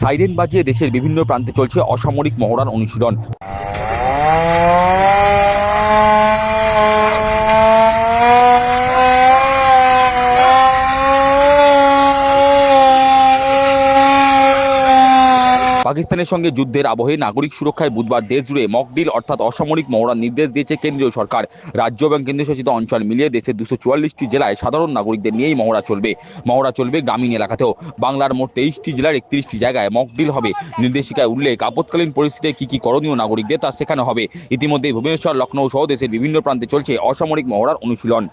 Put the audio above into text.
Siren বাজিয়ে দেশের বিভিন্ন প্রান্তে চলছে অসামরিক মহড়ার অনুশীলন। পাকিস্তানের সঙ্গে যুদ্ধের আবহে নাগরিক সুরক্ষায় বুধবার দেশ জুড়ে মকডিল অর্থাৎ অসামরিক মহড়ার নির্দেশ দিয়েছে কেন্দ্রীয় সরকার। রাজ্য এবং কেন্দ্রশাসিত অঞ্চল মিলিয়ে দেশের দুশো চুয়াল্লিশটি জেলায় সাধারণ নাগরিকদের নিয়েই মহড়া চলবে। মহড়া চলবে গ্রামীণ এলাকাতেও। বাংলার মোট তেইশটি জেলার একত্রিশটি জায়গায় মকডিল হবে। নির্দেশিকায় উল্লেখ, আপৎকালীন পরিস্থিতিতে কি কী করণীয় নাগরিকদের তা শেখানো হবে। ইতিমধ্যে ভুবনেশ্বর লখনৌ সহ দেশের বিভিন্ন প্রান্তে চলছে অসামরিক মহড়ার অনুশীলন।